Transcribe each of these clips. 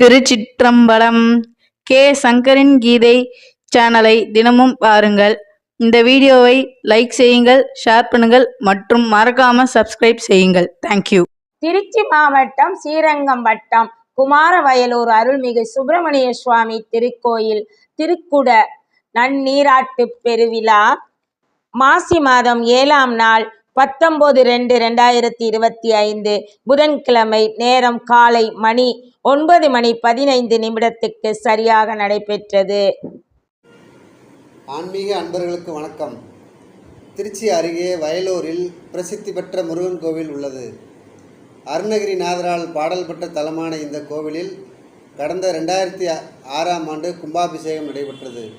திருச்சிற்றம்பலம் K. சங்கரின் கீதை சேனலை தினமும் பாருங்கள். இந்த வீடியோவை லைக் செய்யுங்கள் ஷேர் பண்ணுங்கள் மற்றும் மறக்காம சப்ஸ்கிரைப் செய்யுங்கள். தேங்க்யூ திருச்சி மாவட்டம் ஸ்ரீரங்கம் வட்டம் குமாரவயலூர் அருள்மிகு சுப்பிரமணிய சுவாமி திருக்கோயில் திருக்குட நன்னீராட்டு பெருவிழா மாசி மாதம் ஏழாம் நாள் பத்தொன்பது ரெண்டு ரெண்டாயிரத்தி இருபத்தி ஐந்து புதன்கிழமை நேரம் காலை மணி ஒன்பது மணி பதினைந்து நிமிடத்துக்கு சரியாக நடைபெற்றது. ஆன்மீக அன்பர்களுக்கு வணக்கம். திருச்சி அருகே வயலூரில் பிரசித்தி பெற்ற முருகன் கோவில் உள்ளது. அருணகிரிநாதரால் பாடல் பெற்ற தலமான இந்த கோவிலில் கடந்த ரெண்டாயிரத்தி ஆறாம் ஆண்டு கும்பாபிஷேகம் நடைபெற்றது.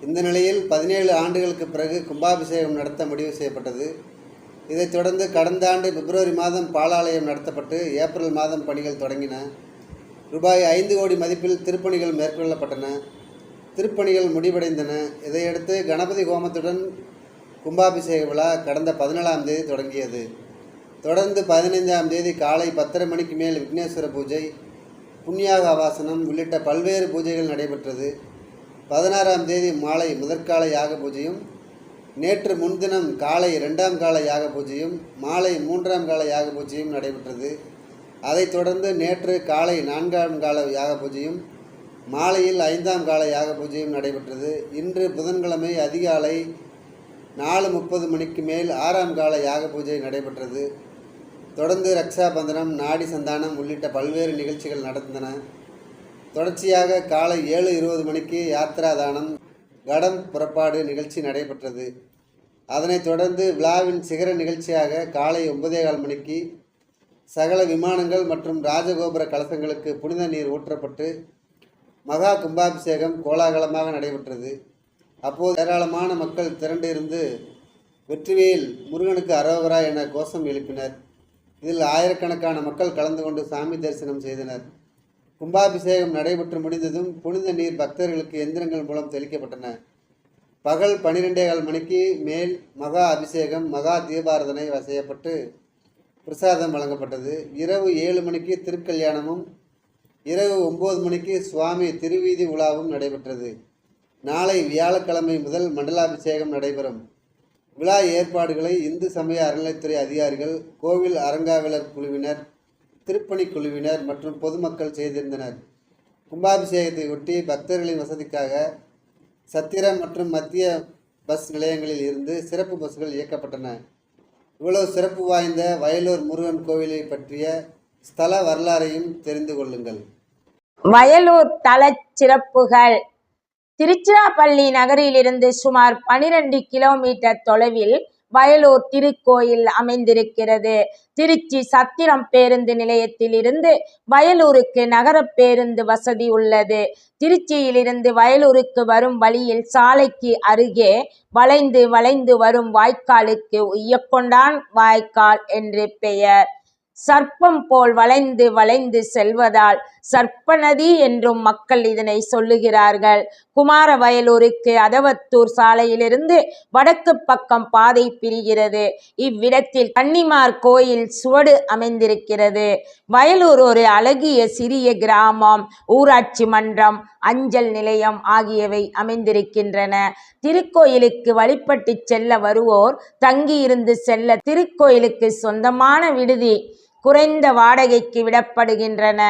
இந்த நிலையில் பதினேழு ஆண்டுகளுக்கு பிறகு கும்பாபிஷேகம் நடத்த முடிவு செய்யப்பட்டது. இதைத் தொடர்ந்து கடந்த ஆண்டு பிப்ரவரி மாதம் பாலாலயம் நடத்தப்பட்டு ஏப்ரல் மாதம் பணிகள் தொடங்கின. ரூபாய் ஐந்து கோடி மதிப்பில் திருப்பணிகள் மேற்கொள்ளப்பட்டன. திருப்பணிகள் முடிவடைந்தன. இதையடுத்து கணபதி ஹோமத்துடன் கும்பாபிஷேக விழா கடந்த பதினேழாம் தேதி தொடங்கியது. தொடர்ந்து பதினைஞ்சாம் தேதி காலை பத்தரை மணிக்கு மேல் விக்னேஸ்வர பூஜை புண்ணியாக ஆவாசனம் உள்ளிட்ட பல்வேறு பூஜைகள் நடைபெற்றது. பதினாறாம் தேதி மாலை முதற்கால யாக பூஜையும் நேற்று முன்தினம் காலை ரெண்டாம் கால யாக பூஜையும் மாலை மூன்றாம் கால யாக பூஜையும் நடைபெற்றது. அதைத் தொடர்ந்து நேற்று காலை நான்காம் கால யாக பூஜையும் மாலையில் ஐந்தாம் கால யாக பூஜையும் நடைபெற்றது. இன்று புதன்கிழமை அதிகாலை நாலு முப்பது மணிக்கு மேல் ஆறாம் கால யாக பூஜை நடைபெற்றது. தொடர்ந்து ரக்ஷாபந்தனம் நாடி சந்தானம் உள்ளிட்ட பல்வேறு நிகழ்ச்சிகள் நடந்தன. தொடர்ச்சியாக காலை ஏழு இருபது மணிக்கு யாத்ரா தானம் கடம் புறப்பாடு நிகழ்ச்சி நடைபெற்றது. அதனைத் தொடர்ந்து விழாவின் சிகர நிகழ்ச்சியாக காலை ஒன்பதே கால் மணிக்கு சகல விமானங்கள் மற்றும் ராஜகோபுர கலசங்களுக்கு புனித நீர் ஊற்றப்பட்டு மகா கும்பாபிஷேகம் கோலாகலமாக நடைபெற்றது. அப்போது ஏராளமான மக்கள் திரண்டிருந்து வெற்றிவேல் முருகனுக்கு அரோகரா என கோஷம் எழுப்பினர். இதில் ஆயிரக்கணக்கான மக்கள் கலந்து கொண்டு சாமி தரிசனம் செய்தனர். கும்பாபிஷேகம் நடைபெற்று முடிந்ததும் புனித நீர் பக்தர்களுக்கு எந்திரங்கள் மூலம் தெளிக்கப்பட்டன. பகல் பன்னிரெண்டே கால் மணிக்கு மேல் மகா அபிஷேகம் மகா தீபாரதனை செய்யப்பட்டு பிரசாதம் வழங்கப்பட்டது. இரவு ஏழு மணிக்கு திருக்கல்யாணமும் இரவு ஒம்பது மணிக்கு சுவாமி திருவீதி உலாவும் நடைபெற்றது. நாளை வியாழக்கிழமை முதல் மண்டலாபிஷேகம் நடைபெறும். விழா ஏற்பாடுகளை இந்து சமய அறநிலைத்துறை அதிகாரிகள் கோவில் அரங்காவலர் குழுவினர் திருப்பணி குழுவினர் மற்றும் பொதுமக்கள் செய்திருந்தனர். கும்பாபிஷேகத்தை ஒட்டி பக்தர்களின் வசதிக்காக சத்திரம் மற்றும் மத்திய பஸ் நிலையங்களில் இருந்து சிறப்பு பஸ்கள் இயக்கப்பட்டன. இவ்வளவு சிறப்பு வாய்ந்த வயலூர் முருகன் கோவிலை பற்றிய ஸ்தல வரலாறையும் தெரிந்து கொள்ளுங்கள். வயலூர் தல சிறப்புகள். திருச்சிராப்பள்ளி நகரிலிருந்து சுமார் பனிரெண்டு கிலோமீட்டர் தொலைவில் வயலூர் திருக்கோயில் அமைந்திருக்கிறது. திருச்சி சத்திரம் பேருந்து நிலையத்திலிருந்து வயலூருக்கு நகர பேருந்து வசதி உள்ளது. திருச்சியிலிருந்து வயலூருக்கு வரும் வழியில் சாலைக்கு அருகே வளைந்து வளைந்து வரும் வாய்க்காலுக்கு உய்யக்கொண்டான் வாய்க்கால் என்று பெயர். சர்ப்பம் போல் வளைந்து வளைந்து செல்வதால் சர்ப்பநதி என்றும் மக்கள் இதனை சொல்லுகிறார்கள். குமாரவயலூருக்கு அதவத்தூர் சாலையிலிருந்து வடக்கு பக்கம் பாதை பிரிகிறது. இவ்விடத்தில் கன்னிமார் கோயில் சுவடு அமைந்திருக்கிறது. வயலூர் ஒரு அழகிய சிறிய கிராமம் ஊராட்சி மன்றம் அஞ்சல் நிலையம் ஆகியவை அமைந்திருக்கின்றன. திருக்கோயிலுக்கு வழிபட்டு செல்ல வருவோர் தங்கியிருந்து செல்ல திருக்கோயிலுக்கு சொந்தமான விடுதி குறைந்த வாடகைக்கு விடப்படுகின்றன.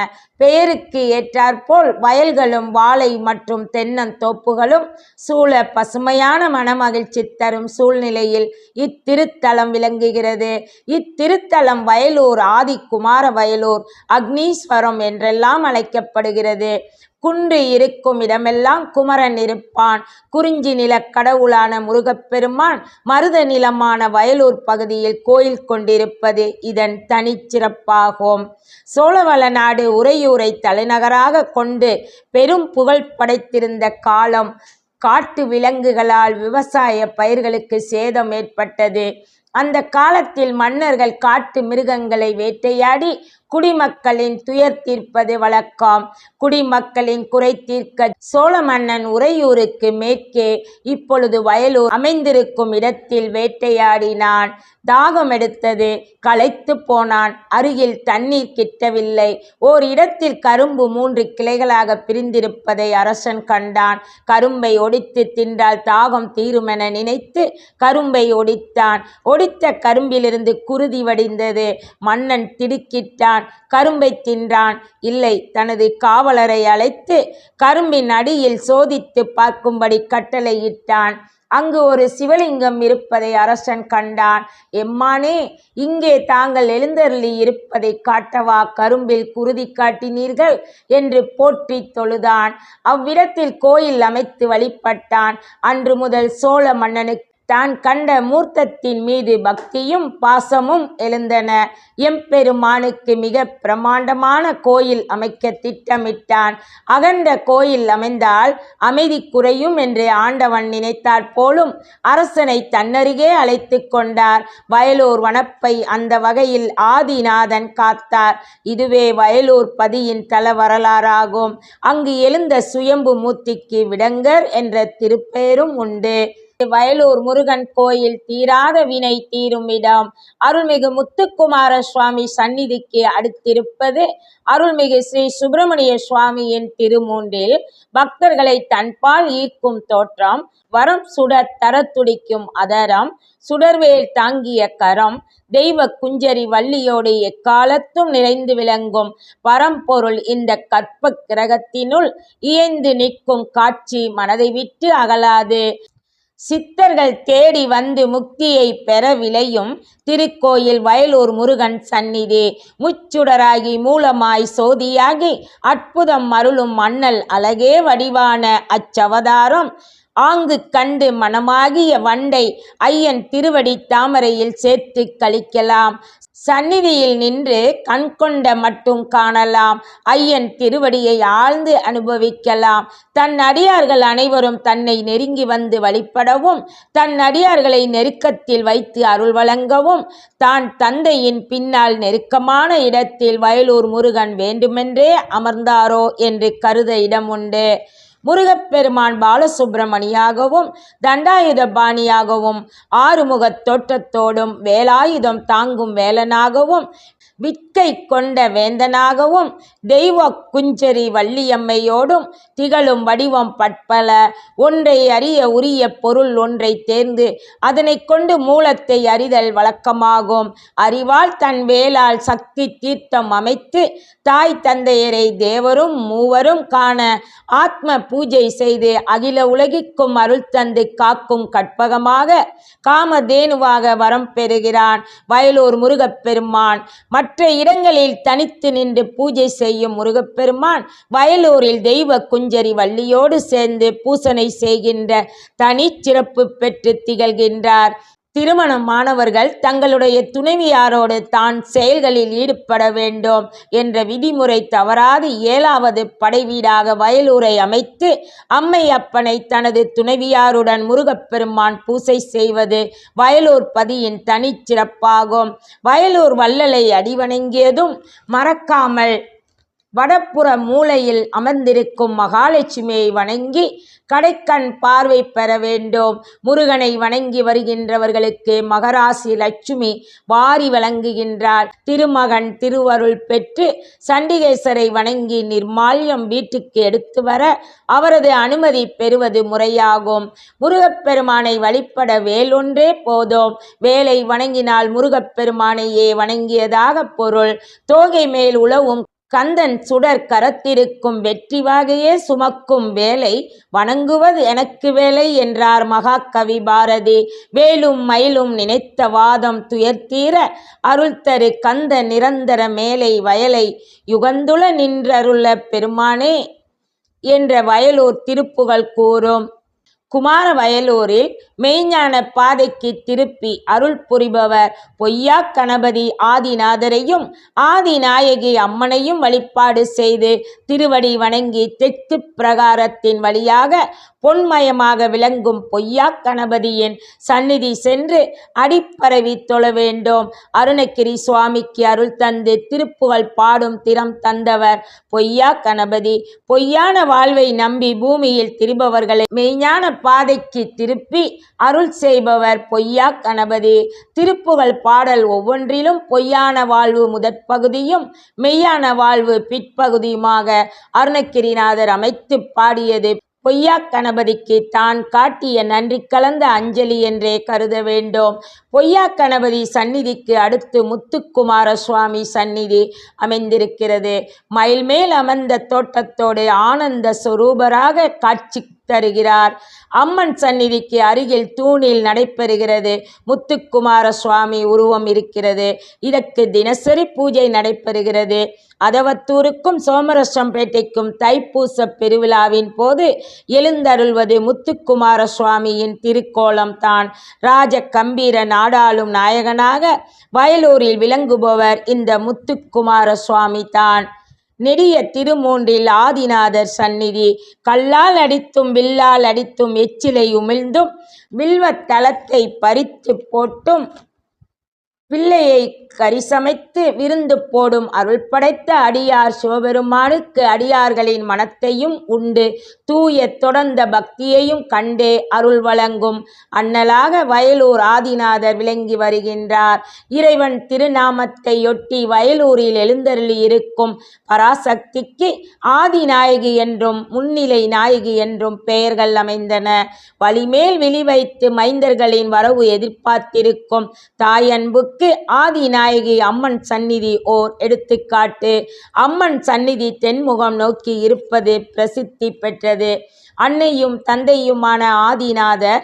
பெயருக்கு ஏற்றாற்போல் வயல்களும் வாழை மற்றும் தென்னந்தோப்புகளும் சூழ பசுமையான மனமகிழ்ச்சி தரும் சூழ்நிலையில் இத்திருத்தலம் விளங்குகிறது. இத்திருத்தலம் வயலூர் ஆதிக்குமார வயலூர் அக்னீஸ்வரம் என்றெல்லாம் அழைக்கப்படுகிறது. குன்று இருக்கும் இடமெல்லாம் குமரன் இருப்பான். குறிஞ்சி நில கடவுளான முருகப்பெருமான் மருத நிலமான வயலூர் பகுதியில் கோயில் கொண்டிருப்பது இதன் தனிச்சிறப்பாகும் சோழவள நாடு உறையூரை தலைநகராக கொண்டு பெரும் புகழ் படைத்திருந்த காலம் காட்டு விலங்குகளால் விவசாய பயிர்களுக்கு சேதம் ஏற்பட்டது. அந்த காலத்தில் மன்னர்கள் காட்டு மிருகங்களை வேட்டையாடி குடிமக்களின் துயர் தீர்ப்பது வழக்கம். குடிமக்களின் குறை தீர்க்க சோழ மன்னன் உறையூருக்கு மேற்கே இப்பொழுது வயலூர் அமைந்திருக்கும் இடத்தில் வேட்டையாடினான். தாகம் எடுத்தது களைத்து போனான். அருகில் தண்ணீர் கிட்டவில்லை. ஓர் இடத்தில் கரும்பு மூன்று கிளைகளாக பிரிந்திருப்பதை அரசன் கண்டான். கரும்பை ஒடித்து தின்றால் தாகம் தீருமென நினைத்து கரும்பை ஒடித்தான். ஒடித்த கரும்பிலிருந்து குருதி வடிந்தது. மன்னன் திடுக்கிட்டான். கரும்பை தின்றான். இல்லை தனது காவலரை அழைத்து கரும்பின் அடியில் சோதித்து பார்க்கும்படி கட்டளையிட்டான் அங்கு ஒரு சிவலிங்கம் இருப்பதை அரசன் கண்டான். எம்மானே இங்கே தாங்கள் எழுந்தருளி இருப்பதை காட்டவா? கரும்பில் குருதி காட்டினீர்கள் என்று போற்றி தொழுதான். அவ்விடத்தில் கோயில் அமைத்து வழிபட்டான். அன்று முதல் சோழ மன்னனுக்கு தான் கண்ட மூர்த்தத்தின் மீது பக்தியும் பாசமும் எழுந்தன. எம்பெருமானுக்கு மிக பிரமாண்டமான கோயில் அமைக்க திட்டமிட்டான். அகண்ட கோயில் அமைந்தால் அமைதி குறையும் என்று ஆண்டவன் நினைத்தாற் போலும் அரசனை தன்னருகே அழைத்து கொண்டார். வயலூர் வனப்பை அந்த வகையில் ஆதிநாதன் காத்தார். இதுவே வயலூர் பதியின் தல வரலாறாகும். அங்கு எழுந்த சுயம்பு மூர்த்திக்கு விடங்கர் என்ற திருப்பெயரும் உண்டு. வயலூர் முருகன் கோயில் தீராத வினை தீரும் இடம். அருள்மிகு முத்துக்குமார சுவாமி சந்நிதிக்கு அடுத்திருப்பது அருள்மிகு ஸ்ரீ சுப்பிரமணிய சுவாமியின் திருமூன்றில். பக்தர்களை தன்பால் ஈர்க்கும் தோற்றம் வரம் சுட தரத்துடிக்கும் அதரம் சுடர்வேல் தாங்கிய கரம் தெய்வ குஞ்சரி வள்ளியோடு எக்காலத்தும் நிறைந்து விளங்கும் பரம்பொருள் இந்த கற்ப கிரகத்தினுள் இயைந்து நிற்கும் காட்சி மனதை விட்டு அகலாது. சித்தர்கள் தேடி வந்து முக்தியை பெற விளையும் திருக்கோயில் வயலூர் முருகன் சந்நிதி முச்சுடராகி மூலமாய் சோதியாகி அற்புதம் அருளும் மன்னல் அழகே வடிவான அச்சவதாரம். ஆங்கு கண்டு மனமாகிய வண்டை ஐயன் திருவடி தாமரையில் சேர்த்து கழிக்கலாம். சந்நிதியில் நின்று கண்கொண்ட மட்டும் காணலாம். ஐயன் திருவடியை ஆழ்ந்து அனுபவிக்கலாம். தன் அடியார்கள் அனைவரும் தன்னை நெருங்கி வந்து வழிபடவும் தன் அடியார்களை நெருக்கத்தில் வைத்து அருள் வழங்கவும் தான் தந்தையின் பின்னால் நெருக்கமான இடத்தில் வயலூர் முருகன் வேண்டுமென்றே அமர்ந்தாரோ என்று கருத இடம் உண்டு. முருகப்பெருமான் பாலசுப்பிரமணியாகவும் தண்டாயுத பாணியாகவும் ஆறுமுகத் தோற்றத்தோடும் வேலாயுதம் தாங்கும் வேலனாகவும் விற்கை கொண்ட வேந்தனாகவும் தெய்வ குஞ்சரி வள்ளியம்மையோடும் திகழும் வடிவம் பட்பல ஒன்றை அறிய உரிய பொருள் ஒன்றை தேர்ந்து அதனை கொண்டு மூலத்தை அறிதல் வழக்கமாகும். அறிவால் தன் வேளால் சக்தி தீர்த்தம் அமைத்து தாய் தந்தையரை தேவரும் மூவரும் காண ஆத்ம பூஜை செய்து அகில உலகிற்கும் அருள் தந்து காக்கும் கற்பகமாக காமதேனுவாக வரம் பெறுகிறான். வயலூர் முருகப்பெருமான் மற்ற மற்ற இடங்களில் தனித்து நின்று பூஜை செய்யும் முருகப்பெருமான் வயலூரில் தெய்வ குஞ்சரி வள்ளியோடு சேர்ந்து பூசனை செய்கின்ற தனிச்சிறப்பு பெற்று திகழ்கின்றார். திருமணமானவர்கள் தங்களுடைய துணைவியாரோடு தான் செயல்களில் ஈடுபட வேண்டும் என்ற விதிமுறை தவறாது. ஏழாவது படைவீடாக வயலூரை அமைத்து அம்மை அப்பனை தனது துணைவியாருடன் முருகப்பெருமான் பூசை செய்வது வயலூர் பதியின் தனிச்சிறப்பாகும். வயலூர் வள்ளலை அடிவணங்கியதும் மறக்காமல் வடப்புற மூலையில் அமர்ந்திருக்கும் மகாலட்சுமியை வணங்கி கடைக்கண் பார்வை பெற வேண்டும். முருகனை வணங்கி வருகின்றவர்களுக்கு மகராசி லட்சுமி வாரி வழங்குகின்றார் திருமகன் திருவருள் பெற்று சண்டிகேசரை வணங்கி நிர்மால்யம் வீட்டுக்கு எடுத்து வர அவரது அனுமதி பெறுவது முறையாகும். முருகப்பெருமானை வழிபட வேலொன்றே போதும். வேலை வணங்கினால் முருகப்பெருமானையே வணங்கியதாக பொருள். தோகை மேல் உழவும் கந்தன் சுடர் கரத்திருக்கும் வெற்றி வாகையே சுமக்கும் வேலை வணங்குவது எனக்கு வேலை என்றார் மகாகவி பாரதி. வேலும் மயிலும் நினைத்த வாதம் துயர்த்தீர அருள் தரு கந்த நிரந்தர மேலை வயலை யுகந்துள நின்றருள பெருமானே என்ற வயலூர் திருப்புகழ் கூறும். குமார வயலூரில் மெய்ஞான பாதைக்கு திருப்பி அருள் புரிபவர் பொய்யா கணபதி ஆதிநாதரையும் ஆதிநாயகி அம்மனையும் வழிபாடு செய்து திருவடி வணங்கி தெற்கு பிரகாரத்தின் வழியாக பொன்மயமாக விளங்கும் பொய்யா கணபதியின் சந்நிதி சென்று அடிப்பரவி தொழ வேண்டும். அருணகிரி சுவாமிக்கு அருள் தந்து திருப்புகழ் பாடும் திறம் தந்தவர் பொய்யா கணபதி. பொய்யான வாழ்வை நம்பி பூமியில் திரிபவர்களை மெய்ஞான பாதைக்கு திருப்பி அருள் செய்பவர் பொய்யா கணபதி. திருப்புகழ் பாடல் ஒவ்வொன்றிலும் பொய்யான வாழ்வு முதற் பகுதியும் மெய்யான வாழ்வு பிற்பகுதியுமாக அருணகிரிநாதர் அமைத்து பாடியது. பொய்யா கணபதிக்கு தான் காட்டிய நன்றி கலந்த அஞ்சலி என்றே கருத வேண்டும். பொய்யா கணபதி சந்நிதிக்கு அடுத்து முத்துக்குமார சுவாமி சந்நிதி அமைந்திருக்கிறது. மயில் மேல் அமர்ந்த தோட்டத்தோடு ஆனந்த சுரூபராக காட்சி தருகிறார். அம்மன் சந்நிதிக்கு அருகில் தூணில் நடைபெறுகிறது. முத்துக்குமார சுவாமி உருவம் இருக்கிறது. இதற்கு தினசரி பூஜை நடைபெறுகிறது. அதவத்தூருக்கும் சோமரசம்பேட்டைக்கும் தைப்பூச பெருவிழாவின் போது எழுந்தருள்வது முத்துக்குமார சுவாமியின் திருக்கோலம் தான். ராஜ கம்பீர நாடாளும் நாயகனாக வயலூரில் விளங்குபவர் இந்த முத்துக்குமார சுவாமி தான். நெடிய திருமூன்றில் ஆதிநாதர் சந்நிதி. கல்லால் அடித்தும் வில்லால் அடித்தும் எச்சிலை உமிழ்ந்தும் வில்வத்தலத்தை பறித்து போட்டும் பிள்ளையை கரிசமைத்து விருந்து போடும் அருள் படைத்த அடியார் சிவபெருமானுக்கு அடியார்களின் மனத்தையும் உண்டு. தூய தொடர்ந்த பக்தியையும் கண்டே அருள் வழங்கும். அண்ணலாக வயலூர் ஆதிநாதர் விளங்கி வருகின்றார். இறைவன் திருநாமத்தையொட்டி வயலூரில் எழுந்தருளி இருக்கும். பராசக்திக்கு ஆதிநாயகி என்றும் முன்னிலை நாயகி என்றும் பெயர்கள் அமைந்தன. வழிமேல் விழி வைத்து மைந்தர்களின் வரவு எதிர்பார்த்திருக்கும். தாயன்புக்கு நாயகி அம்மன் சந்நிதி ஓர் எடுத்துக்காட்டு. அம்மன் சந்நிதி தென்முகம் நோக்கி இருப்பது பிரசித்தி பெற்றது. அன்னையும் தந்தையுமான ஆதிநாதர்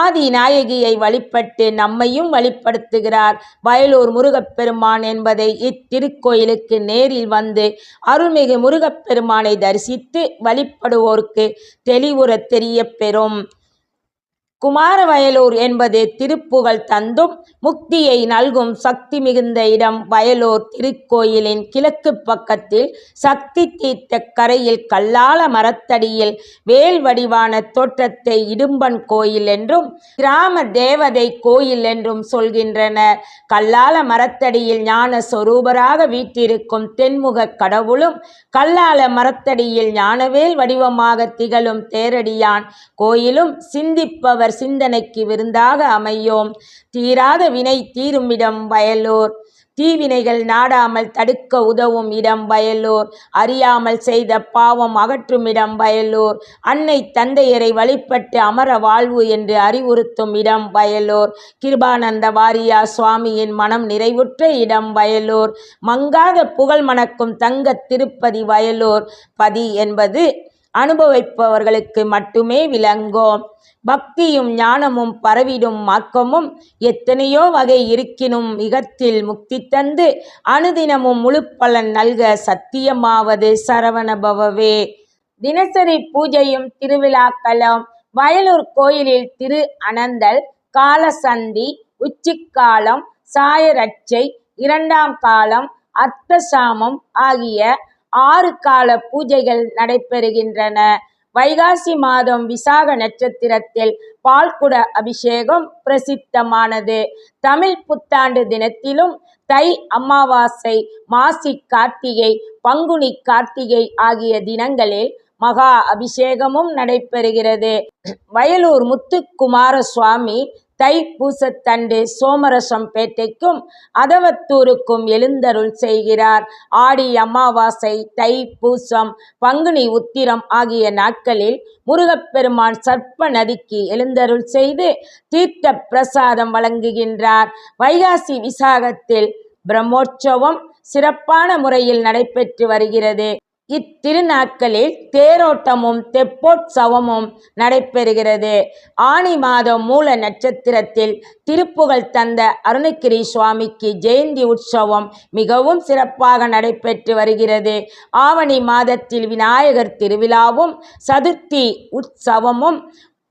ஆதிநாயகியை வழிபட்டு நம்மையும் வழிபடுத்துகிறார். வயலூர் முருகப்பெருமான் என்பதை இத்திருக்கோயிலுக்கு நேரில் வந்து அருள்மிகு முருகப்பெருமானை தரிசித்து வழிபடுவோருக்கு தெளிவுற தெரிய பெறும் குமாரவயலூர் என்பது திருப்புகழ் தந்தும் முக்தியை நல்கும் சக்தி மிகுந்த இடம் வயலூர் திருக்கோயிலின் கிழக்கு பக்கத்தில் சக்தி தீர்த்த கரையில் கல்லால மரத்தடியில் வேல் வடிவான தோற்றத்தை இடும்பன் கோயில் என்றும் கிராம தேவதை கோயில் என்றும் சொல்கின்றனர். கல்லால மரத்தடியில் ஞான சொரூபராக வீற்றிருக்கும் தென்முக கடவுளும் கல்லால மரத்தடியில் ஞானவேல் வடிவமாக திகழும் தேரடியான் கோயிலும் சிந்திப்பவர் சிந்தனைக்கு விருந்தாக அமையோம். தீராத வினை தீரும் இடம் வயலூர். தீவினைகள் நாடாமல் தடுக்க உதவும் இடம் வயலூர். அறியாமல் செய்த பாவம் அகற்றும் இடம் வயலூர். அன்னை தந்தையரை வழிபட்டு அமர வாழ்வு என்று அறிவுறுத்தும் இடம் வயலூர். கிருபானந்த வாரியா சுவாமியின் மனம் நிறைவுற்ற இடம் வயலூர். மங்காத புகழ் மணக்கும் தங்க திருப்பதி வயலூர். பதி என்பது அனுபவிப்பவர்களுக்கு மட்டுமே விளங்கும். பக்தியும் ஞானமும் பரவிடும் மாக்கமும் எத்தனையோ வகை இருக்கினும் இகத்தில் முக்தி தந்து அனுதினமும் முழு பலன் நல்க சத்தியமாவது சரவணபவவே. தினசரி பூஜையும் திருவிழாக்களும் வயலூர் கோயிலில் திரு அனந்தல் காலசந்தி உச்சிக்காலம் சாயரட்சை இரண்டாம் காலம் அர்த்தசாமம் ஆகிய ஆறு கால பூஜைகள் நடைபெறுகின்றன. வைகாசி மாதம் விசாக நட்சத்திரத்தில் பால்குட அபிஷேகம் பிரசித்தமானது. தமிழ் புத்தாண்டு தினத்திலும் தை அமாவாசை மாசி கார்த்திகை பங்குனி கார்த்திகை ஆகிய தினங்களில் மகா அபிஷேகமும் நடைபெறுகிறது. வயலூர் முத்துக்குமார சுவாமி தைப்பூசத்தண்டு சோமரசம்பேட்டைக்கும் அதவத்தூருக்கும் எழுந்தருள் செய்கிறார். ஆடி அமாவாசை தைப்பூசம் பங்குனி உத்திரம் ஆகிய நாட்களில் முருகப்பெருமான் சர்ப்ப நதிக்கு எழுந்தருள் செய்து தீர்த்த பிரசாதம் வழங்குகின்றார். வைகாசி விசாகத்தில் பிரம்மோற்சவம் சிறப்பான முறையில் நடைபெற்று வருகிறது. இத்திருநாட்களில் தேரோட்டமும் தெப்போற்சவமும் நடைபெறுகிறது. ஆனி மாதம் மூல நட்சத்திரத்தில் திருப்புகழ் தந்த அருணகிரி சுவாமிக்கு ஜெயந்தி உற்சவம் மிகவும் சிறப்பாக நடைபெற்று வருகிறது. ஆவணி மாதத்தில் விநாயகர் திருவிழாவும் சதுர்த்தி உற்சவமும்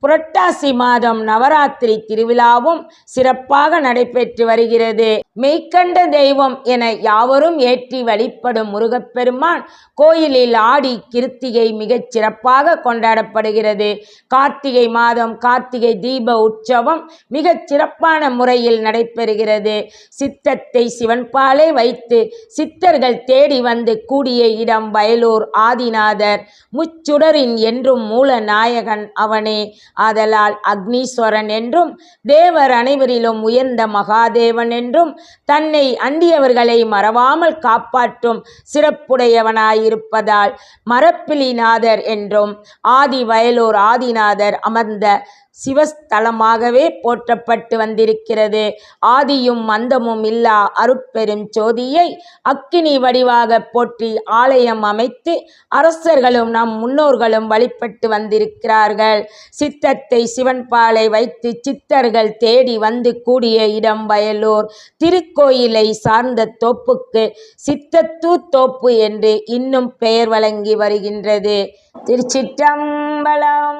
புரட்டாசி மாதம் நவராத்திரி திருவிழாவும் சிறப்பாக நடைபெற்று வருகிறது. மெய்க்கண்ட தெய்வம் என யாவரும் ஏற்றி வழிபடும் முருகப்பெருமான் கோயிலில் ஆடி கிருத்திகை மிகச் சிறப்பாக கொண்டாடப்படுகிறது. கார்த்திகை மாதம் கார்த்திகை தீப உற்சவம் மிகச் சிறப்பான முறையில் நடைபெறுகிறது. சித்தத்தை சிவன்பாலே வைத்து சித்தர்கள் தேடி வந்து கூடிய இடம் வயலூர் ஆதிநாதர். முச்சுடரின் என்றும் மூல நாயகன் அவனே. ஆதலால் அக்னீஸ்வரன் என்றும் தேவர் அனைவரிலும் உயர்ந்த மகாதேவன் என்றும் தன்னை அண்டியவர்களை மறவாமல் காப்பாற்றும் சிறப்புடையவனாயிருப்பதால் மரப்பிலிநாதர் என்றும் ஆதி வயலூர் ஆதிநாதர் அமர்ந்த சிவஸ்தலமாகவே போற்றப்பட்டு வந்திருக்கிறது. ஆதியும் மந்தமும் இல்லா அருட்பெரும் ஜோதியை அக்கினி வடிவாக போற்றி ஆலயம் அமைத்து அரசர்களும் நம் முன்னோர்களும் வழிபட்டு வந்திருக்கிறார்கள். சித்தத்தை சிவன்பாலை வைத்து சித்தர்கள் தேடி வந்து கூடிய இடம் வயலூர். திருக்கோயிலை சார்ந்த தோப்புக்கு சித்தத்தூர் தோப்பு என்று இன்னும் பெயர் வழங்கி வருகின்றது. திருச்சிற்றம்பலம்